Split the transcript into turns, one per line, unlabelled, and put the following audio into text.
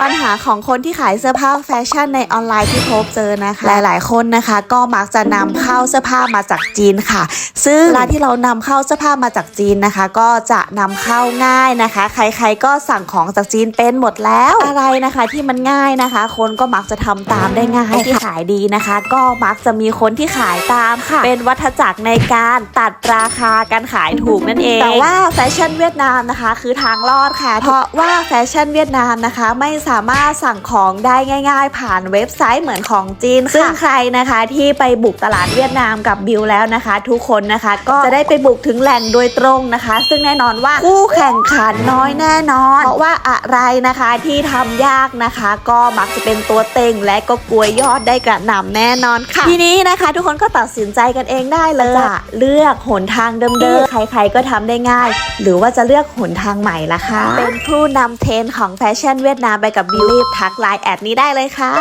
ปัญหาของคนที่ขายเสื้อผ้าแฟชั่นในออนไลน์ที่พบเจอนะคะ หลาย ๆ คนนะคะ ก็มักจะนำเข้าเสื้อผ้ามาจากจีนค่ะ ซึ่งเวลาที่เรานำเข้าเสื้อผ้ามาจากจีนนะคะ ก็จะนำเข้าง่ายนะคะ ใคร ๆ ก็สั่งของจากจีนเป็นหมดแล้วอะไรนะคะ ที่มันง่ายนะคะ คนก็มักจะทำตามได้ง่ายที่ขายดีนะคะ ก็มักจะมีคนที่ขายตามค่ะ เป็นวัฏจักรในการตัดราคาการขายถูกนั่นเองแต่ว่าแฟชั่นเวียดนามนะคะ คือทางรอดค่ะ เพราะว่าแฟชั่นเวียดนามนะคะไม่สามารถสั่งของได้ง่าย ๆ ผ่านเว็บไซต์เหมือนของจีนค่ะซึ่งใครนะคะที่ไปบุกตลาดเวียดนามกับบิวแล้วนะคะ ทุกคนนะคะก็จะได้ไปบุกถึงแหล่งโดยตรงนะคะ ซึ่งแน่นอนว่าคู่แข่งขันน้อยแน่นอน เพราะว่าอะไรนะคะที่ทำยากนะคะ ก็มักจะเป็นตัวเต็งและก็กลวยยอดได้กระหน่ำแน่นอนค่ะ ทีนี้นะคะ ทุกคนก็ตัดสินใจกันเองได้เลยจะเลือกหนทางเดิมๆใครๆก็ทำได้ง่าย หรือว่าจะเลือกหนทางใหม่ล่ะคะเป็นผู้นำเทรนด์ของแฟชั่นเวียดนามไปกับบิวรีบทักไลน์แอดนี้ได้เลยค่ะ